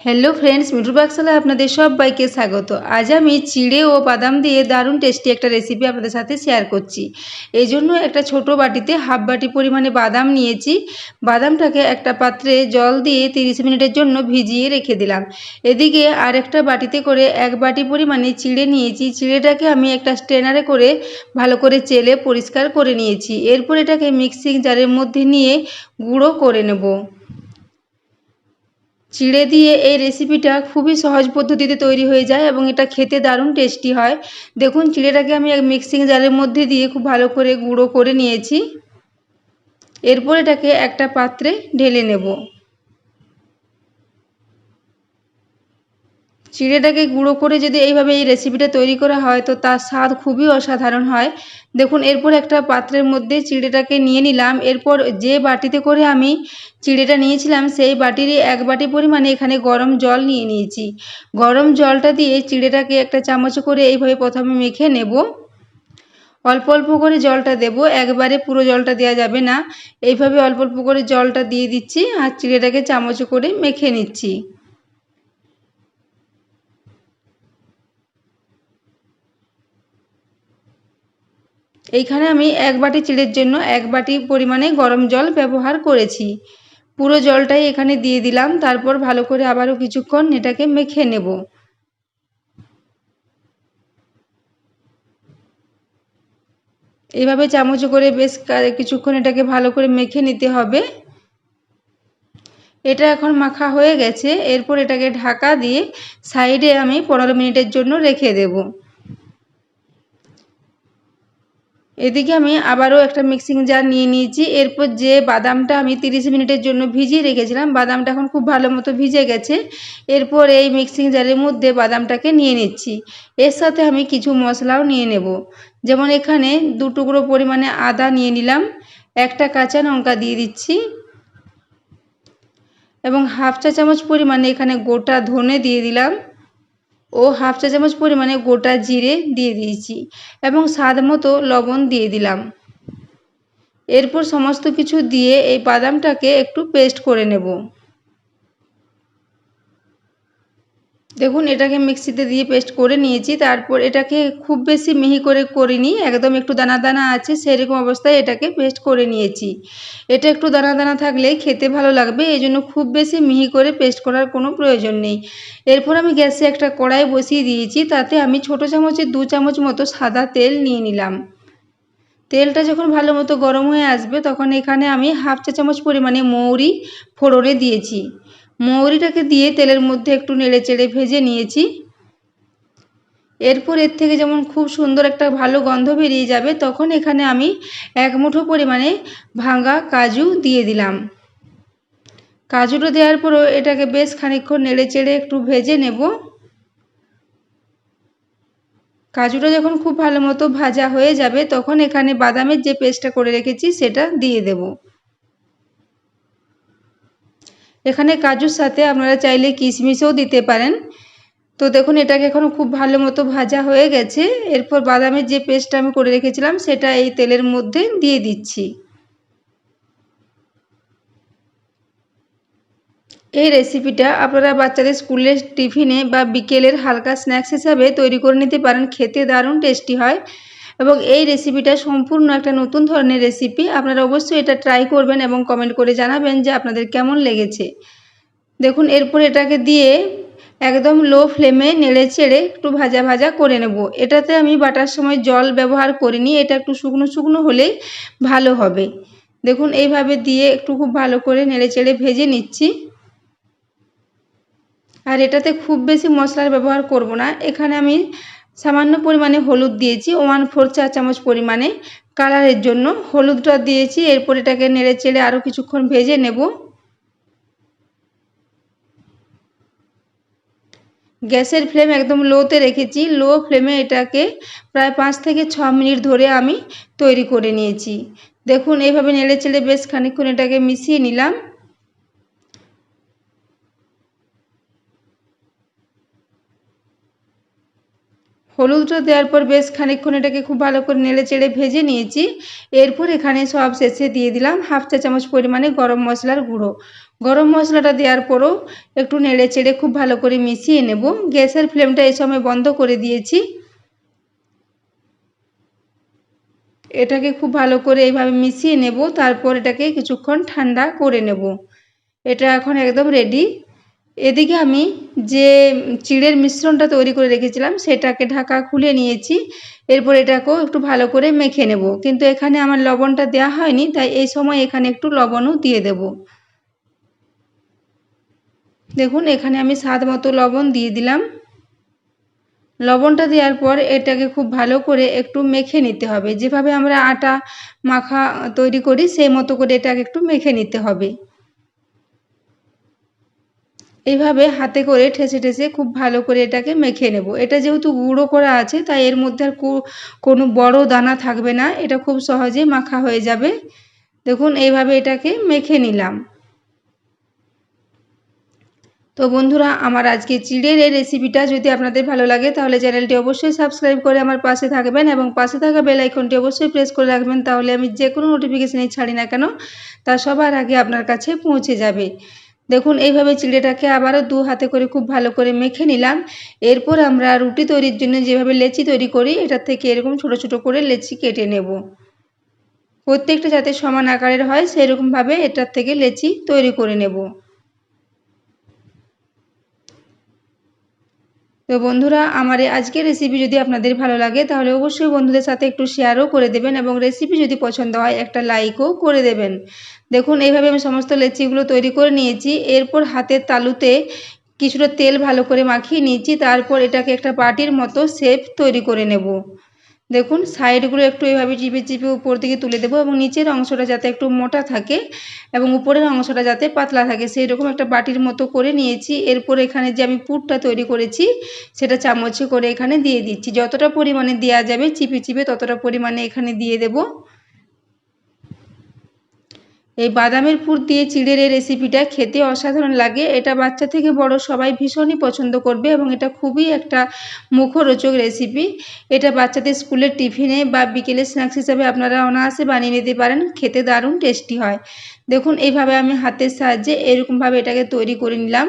Hello friends মিঠুর বাক্সালায় আপনাদের সবাইকে স্বাগত। আজ আমি চিড়ে ও বাদাম দিয়ে দারুণ টেস্টি একটা রেসিপি আপনাদের সাথে শেয়ার করছি। এই জন্য একটা ছোট বাটিতে হাফ বাটি পরিমাণে বাদাম নিয়েছি। বাদামটাকে একটা পাত্রে জল দিয়ে তিরিশ মিনিটের জন্য ভিজিয়ে রেখে দিলাম। এদিকে আর একটা বাটিতে করে এক বাটি পরিমাণে চিড়ে নিয়েছি। চিড়েটাকে আমি একটা স্ট্রেনারে করে ভালো করে চেলে পরিষ্কার করে নিয়েছি। এরপর এটাকে মিক্সিং জারের মধ্যে নিয়ে গুঁড়ো করে নেব। চিড়ে দিয়ে এই রেসিপিটা খুবই সহজ পদ্ধতিতে তৈরি হয়ে যায় এবং এটা খেতে দারুণ টেস্টি হয়। দেখুন, চিড়েটাকে আমি এক মিক্সিং জারের মধ্যে দিয়ে খুব ভালো করে গুঁড়ো করে নিয়েছি। এরপর এটাকে একটা পাত্রে ঢেলে নেব। চিড়েটাকে গুঁড়ো করে যদি এইভাবে এই রেসিপিটা তৈরি করা হয়, তো তার স্বাদ খুবই অসাধারণ হয়। দেখুন, এরপর একটা পাত্রের মধ্যে চিড়েটাকে নিয়ে নিলাম। এরপর যে বাটিতে করে আমি চিড়েটা নিয়েছিলাম, সেই বাটিরই এক বাটি পরিমাণে এখানে গরম জল নিয়ে নিয়েছি। গরম জলটা দিয়ে চিড়েটাকে একটা চামচ করে এইভাবে প্রথমে মেখে নেব। অল্প অল্প করে জলটা দেব। একবারে পুরো জলটা দেওয়া যাবে না। এইভাবে অল্প অল্প করে জলটা দিয়ে দিচ্ছি আর চিড়েটাকে চামচ করে মেখে নিচ্ছি। এইখানে আমি এক বাটি চিড়ের জন্য এক বাটি পরিমাণে গরম জল ব্যবহার করেছি। পুরো জলটাই এখানে দিয়ে দিলাম, তারপর ভালো করে আবারও কিছুক্ষণ এটাকে মেখে নেব। এভাবে চামচ করে বেশ কিছুক্ষণ এটাকে ভালো করে মেখে নিতে হবে। এটা এখন মাখা হয়ে গেছে, এরপর এটাকে ঢাকা দিয়ে সাইডে আমি পনেরো মিনিটের জন্য রেখে দেবো। এদিকে আমি আবারও একটা মিক্সিং জার নিয়ে নিয়েছি। এরপর যে বাদামটা আমি তিরিশ মিনিটের জন্য ভিজিয়ে রেখেছিলাম, বাদামটা এখন খুব ভালো মতো ভিজে গেছে। এরপর এই মিক্সিং জারের মধ্যে বাদামটাকে নিয়ে নিচ্ছি। এর সাথে আমি কিছু মশলাও নিয়ে নেব। যেমন এখানে দু টুকরো পরিমাণে আদা নিয়ে নিলাম, একটা কাঁচা লঙ্কা দিয়ে দিচ্ছি এবং হাফ চা চামচ পরিমাণে এখানে গোটা ধনে দিয়ে দিলাম। ও হাফ চা চামচ পরিমাণে গোটা জিরে দিয়ে দিয়েছি এবং স্বাদ মতো লবণ দিয়ে দিলাম। এরপর সমস্ত কিছু দিয়ে এই বাদামটাকে একটু পেস্ট করে নেব। দেখুন, এটাকে মিক্সিতে দিয়ে পেস্ট করে নিয়েছি। তারপর এটাকে খুব বেশি মিহি করে করিনি, একদম একটু দানা দানা আছে, সেরকম অবস্থায় এটাকে পেস্ট করে নিয়েছি। এটা একটু দানা দানা থাকলে খেতে ভালো লাগবে, এই জন্য খুব বেশি মিহি করে পেস্ট করার কোনো প্রয়োজন নেই। এরপর আমি গ্যাসে একটা কড়াই বসিয়ে দিয়েছি, তাতে আমি ছোটো চামচের দু চামচ মতো সাদা তেল নিয়ে নিলাম। তেলটা যখন ভালো মতো গরম হয়ে আসবে, তখন এখানে আমি হাফ চা চামচ পরিমাণে মৌরি ফোড়নে দিয়েছি। মৌরিটাকে দিয়ে তেলের মধ্যে একটু নেড়ে চেড়ে ভেজে নিয়েছি। এরপর এর থেকে যেমন খুব সুন্দর একটা ভালো গন্ধ বেরিয়ে যাবে, তখন এখানে আমি এক মুঠো পরিমাণে ভাঙা কাজু দিয়ে দিলাম। কাজুটা দেওয়ার পরও এটাকে বেশ খানিক্ষণ নেড়ে চেড়ে একটু ভেজে নেব। কাজুটা যখন খুব ভালো মতো ভাজা হয়ে যাবে, তখন এখানে বাদামের যে পেস্টটা করে রেখেছি, সেটা দিয়ে দেবো। এখানে কাজুর সাথে আপনারা চাইলে কিশমিশও দিতে পারেন। তো দেখুন, এটাকে এখন খুব ভালো মতো ভাজা হয়ে গেছে। এরপর বাদামের যে পেস্টটা আমি করে রেখেছিলাম, সেটা এই তেলের মধ্যে দিয়ে দিচ্ছি। এই রেসিপিটা আপনারা বাচ্চাদের স্কুলের টিফিনে বা বিকেলের হালকা স্ন্যাক্স হিসাবে তৈরি করে নিতে পারেন। খেতে দারুণ টেস্টি হয়। এবং এই রেসিপিটা সম্পূর্ণ একটা নতুন ধরনের রেসিপি আপনারা অবশ্যই এটা ট্রাই করবেন এবং কমেন্ট করে জানাবেন যে আপনাদের কেমন লেগেছে। দেখুন, এরপর এটাকে দিয়ে একদম লো ফ্লেমে নেড়ে চেড়ে একটু ভাজা ভাজা করে নেব। এটাতে আমি বাটার সময় জল ব্যবহার করিনি, এটা একটু শুকনো শুকনো হলেই ভালো হবে। দেখুন, এইভাবে দিয়ে একটু খুব ভালো করে নেড়ে চেড়ে ভেজে নিচ্ছি। আর এটাতে খুব বেশি মশলার ব্যবহার করব না। এখানে আমি সামান্য পরিমাণে হলুদ দিয়েছি ওয়ান ফোর চা চামচ পরিমাণে কালারের জন্য। হলুদটা দিয়েছি, এরপর এটাকে নেড়ে চেড়ে আরও কিছুক্ষণ ভেজে নেব। গ্যাসের ফ্লেম একদম লোতে রেখেছি, লো ফ্লেমে এটাকে প্রায় পাঁচ থেকে ছ মিনিট ধরে আমি তৈরি করে নিয়েছি। দেখুন, এইভাবে নেড়ে চেড়ে বেশ খানিক্ষণ এটাকে মিশিয়ে নিলাম। হলুদটা দেওয়ার পর বেশ খানিকক্ষণ এটাকে খুব ভালো করে নেড়ে চেড়ে ভেজে নিয়েছি। এরপর এখানে সব শেষে দিয়ে দিলাম হাফ চা চামচ পরিমাণে গরম মশলার গুঁড়ো। গরম মশলাটা দেওয়ার পরও একটু নেড়ে চেড়ে খুব ভালো করে মিশিয়ে নেব। গ্যাসের ফ্লেমটা এই সময় বন্ধ করে দিয়েছি। এটাকে খুব ভালো করে এইভাবে মিশিয়ে নেব, তারপর এটাকে কিছুক্ষণ ঠান্ডা করে নেব। এটা এখন একদম রেডি এদিকে আমি যে চিড়ের মিশ্রণটা তৈরি করে রেখেছিলাম, সেটাকে ঢাকা খুলে নিয়েছি। এরপর এটাকেও একটু ভালো করে মেখে নেব। কিন্তু এখানে আমার লবণটা দেওয়া হয়নি, তাই এই সময় এখানে একটু লবণও দিয়ে দেব। দেখুন, এখানে আমি স্বাদ মতো লবণ দিয়ে দিলাম। লবণটা দেওয়ার পর এটাকে খুব ভালো করে একটু মেখে নিতে হবে। যেভাবে আমরা আটা মাখা তৈরি করি, সেই মতো করে এটাকে একটু মেখে নিতে হবে। এইভাবে হাতে করে ঠেসে ঠেসে খুব ভালো করে এটাকে মেখে নেব। এটা যেহেতু গুঁড়ো করা আছে, তাই এর মধ্যে আর কোনো বড় দানা থাকবে না। এটা খুব সহজে মাখা হয়ে যাবে। দেখুন, এইভাবে এটাকে মেখে নিলাম। তো বন্ধুরা, আমার আজকে চিড়ের এই রেসিপিটা যদি আপনাদের ভালো লাগে, তাহলে চ্যানেলটি অবশ্যই সাবস্ক্রাইব করে আমার পাশে থাকবেন এবং পাশে থাকা বেল আইকনটি অবশ্যই প্রেস করে রাখবেন, তাহলে আমি যে কোনো নোটিফিকেশানই ছাড়ি না কেন, তা সবার আগে আপনার কাছে পৌঁছে যাবে। দেখুন, এইভাবে চিড়েটাকে আবারও দু হাতে করে খুব ভালো করে মেখে নিলাম। এরপর আমরা রুটি তৈরির জন্য যেভাবে লেচি তৈরি করি, এটার থেকে এরকম ছোট ছোট করে লেচি কেটে নেব। প্রত্যেকটা যাতে সমান আকারের হয়, সেরকমভাবে এটার থেকে লেচি তৈরি করে নেব। তো বন্ধুরা, আমার আজকের রেসিপি যদি আপনাদের ভালো লাগে, তাহলে অবশ্যই বন্ধুদের সাথে একটু শেয়ারও করে দেবেন এবং রেসিপি যদি পছন্দ হয়, একটা লাইকও করে দেবেন। দেখুন, এইভাবে আমি সমস্ত লেচিগুলো তৈরি করে নিয়েছি। এরপর হাতের তালুতে কিছুটা তেল ভালো করে মাখিয়ে নিয়েছি। তারপর এটাকে একটা পাটির মতো শেপ তৈরি করে নেব। দেখুন, সাইডগুলো একটু এভাবে চিপে চিপে উপর দিকে তুলে দেবো এবং নিচের অংশটা যাতে একটু মোটা থাকে এবং উপরের অংশটা যাতে পাতলা থাকে। সেই রকম একটা বাটির মতো করে নিয়েছি। এরপর এখানে যে আমি পুরটা তৈরি করেছি, সেটা চামচে করে এখানে দিয়ে দিচ্ছি। যতটা পরিমাণে দেওয়া যাবে, চিপে চিপে ততটা পরিমাণে এখানে দিয়ে দেবো। এই বাদামের পুর দিয়ে চিড়ের এই রেসিপিটা খেতে অসাধারণ লাগে। এটা বাচ্চা থেকে বড় সবাই ভীষণই পছন্দ করবে এবং এটা খুবই একটা মুখরোচক রেসিপি এটা বাচ্চাদের স্কুলের টিফিনে বা বিকেলে স্ন্যাক্স হিসাবে আপনারা অনায়াসে বানিয়ে নিতে পারেন। খেতে দারুণ টেস্টি হয়। দেখুন, এইভাবে আমি হাতের সাহায্যে এরকমভাবে এটাকে তৈরি করে নিলাম।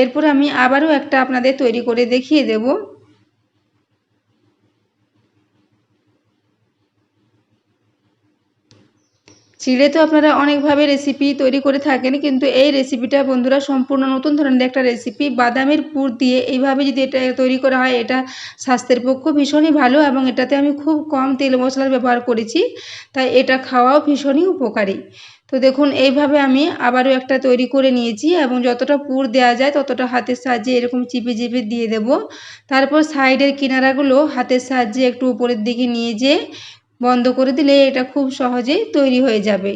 এরপর আমি আবারও একটা আপনাদের তৈরি করে দেখিয়ে দেবো। চিড়ে তো আপনারা অনেকভাবে রেসিপি তৈরি করে থাকেন, কিন্তু এই রেসিপিটা বন্ধুরা সম্পূর্ণ নতুন ধরনের একটা রেসিপি বাদামের পুর দিয়ে এইভাবে যদি এটা তৈরি করা হয়, এটা স্বাস্থ্যের পক্ষে ভীষণই ভালো এবং এটাতে আমি খুব কম তেল মশলার ব্যবহার করেছি, তাই এটা খাওয়াও ভীষণই উপকারী। তো দেখুন, এইভাবে আমি আবারও একটা তৈরি করে নিয়েছি এবং যতটা পুর দেওয়া যায়, ততটা হাতের সাহায্যে এরকম চিপে চিপে দিয়ে দেব। তারপর সাইডের কিনারাগুলো হাতের সাহায্যে একটু উপরের দিকে নিয়ে যেয়ে বন্ধ করে দিলে এটা খুব সহজেই তৈরি হয়ে যাবে।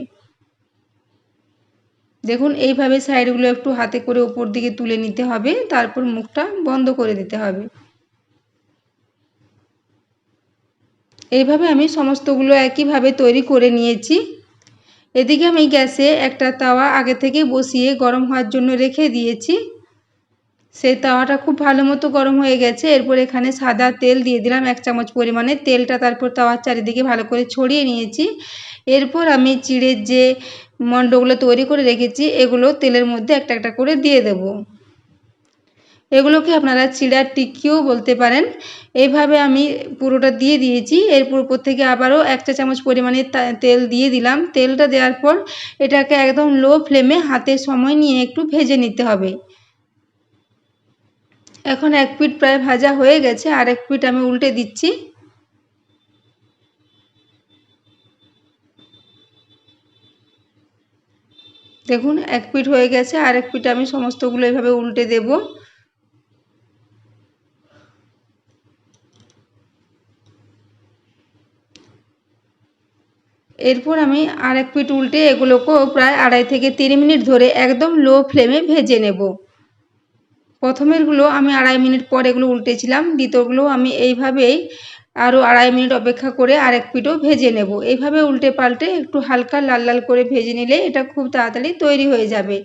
দেখুন, এইভাবে সাইডগুলো একটু হাতে করে ওপর দিকে তুলে নিতে হবে, তারপর মুখটা বন্ধ করে দিতে হবে। এইভাবে আমি সমস্তগুলো একইভাবে তৈরি করে নিয়েছি। এদিকে আমি গ্যাসে একটা তাওয়া আগে থেকে বসিয়ে গরম হওয়ার জন্য রেখে দিয়েছি। সেই তাওয়াটা খুব ভালো মতো গরম হয়ে গেছে। এরপর এখানে সাদা তেল দিয়ে দিলাম এক চামচ পরিমাণে। তেলটা তারপর তাওয়ার চারিদিকে ভালো করে ছড়িয়ে নিয়েছি। এরপর আমি চিড়ের যে মণ্ডগুলো তৈরি করে রেখেছি, এগুলো তেলের মধ্যে একটা একটা করে দিয়ে দেব। এগুলোকে আপনারা চিড়ার টিকিও বলতে পারেন। এইভাবে আমি পুরোটা দিয়ে দিয়েছি। এরপর উপর থেকে আবারও এক চা চামচ পরিমাণে তেল দিয়ে দিলাম। তেলটা দেওয়ার পর এটাকে একদম লো ফ্লেমে হাতে সময় নিয়ে একটু ভেজে নিতে হবে। এখন এক পিঠ প্রায় ভাজা হয়ে গেছে, আর এক পিঠ আমি উল্টে দিচ্ছি। দেখুন, এক পিঠ হয়ে গেছে, আর এক পিঠ আমি সমস্তগুলো এভাবে উল্টে দেব। এরপর আমি আর এক পিঠ উল্টে এগুলোকেও প্রায় আড়াই থেকে তিন মিনিট ধরে একদম লো ফ্লেমে ভেজে নেব। প্রথমেরগুলো আমি আড়াই মিনিট পর এগুলো উল্টেছিলাম, দ্বিতীয়গুলো আমি এইভাবেই আরও আড়াই মিনিট অপেক্ষা করে আরেক পিঠও ভেজে নেব। এইভাবে উল্টে পাল্টে একটু হালকা লাল লাল করে ভেজে নিলে এটা খুব তাড়াতাড়ি তৈরি হয়ে যাবে।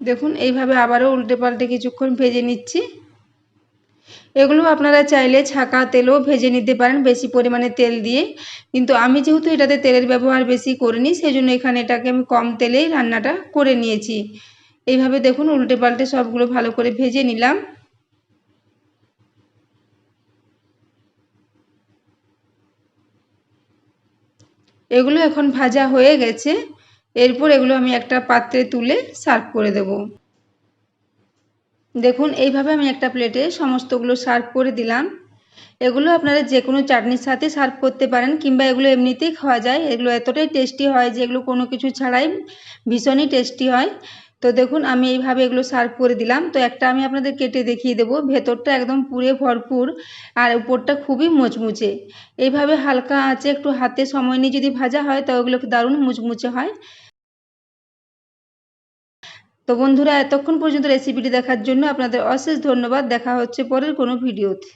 দেখুন, এইভাবে আবারও উল্টে পাল্টে কিছুক্ষণ ভেজে নিচ্ছি। এগুলো আপনারা চাইলে ছাকা তেলও ভেজে নিতে পারেন বেশি পরিমাণে তেল দিয়ে। কিন্তু আমি যেহেতু এটাতে তেলের ব্যবহার বেশি করিনি সেই জন্য এখানে এটাকে আমি কম তেলেই রান্নাটা করে নিয়েছি। এইভাবে দেখুন উল্টে পাল্টে সবগুলো ভালো করে ভেজে নিলাম। এগুলো এখন ভাজা হয়ে গেছে। এরপর এগুলো আমি একটা পাত্রে তুলে সার্ভ করে দেব। দেখুন, এইভাবে আমি একটা প্লেটে সমস্তগুলো সার্ভ করে দিলাম। এগুলো আপনারা যে কোনো চাটনির সাথে সার্ভ করতে পারেন, কিংবা এগুলো এমনিতেই খাওয়া যায়। এগুলো এতটাই টেস্টি হয় যে এগুলো কোনো কিছু ছাড়াই ভীষণই টেস্টি হয়। তো দেখুন, আমি এইভাবে এগুলো সার্ভ করে দিলাম। তো একটা আমি আপনাদের কেটে দেখিয়ে দেবো। ভেতরটা একদম পুরে ভরপুর আর উপরটা খুবই মুচমুচে। এইভাবে হালকা আঁচে একটু হাতে সময় নিয়ে যদি ভাজা হয় তো ওগুলো দারুণ মুচমুচে হয়। তো বন্ধুরা, এতক্ষণ পর্যন্ত রেসিপিটি দেখার জন্য আপনাদের অশেষ ধন্যবাদ। দেখা হচ্ছে পরের কোনো ভিডিওতে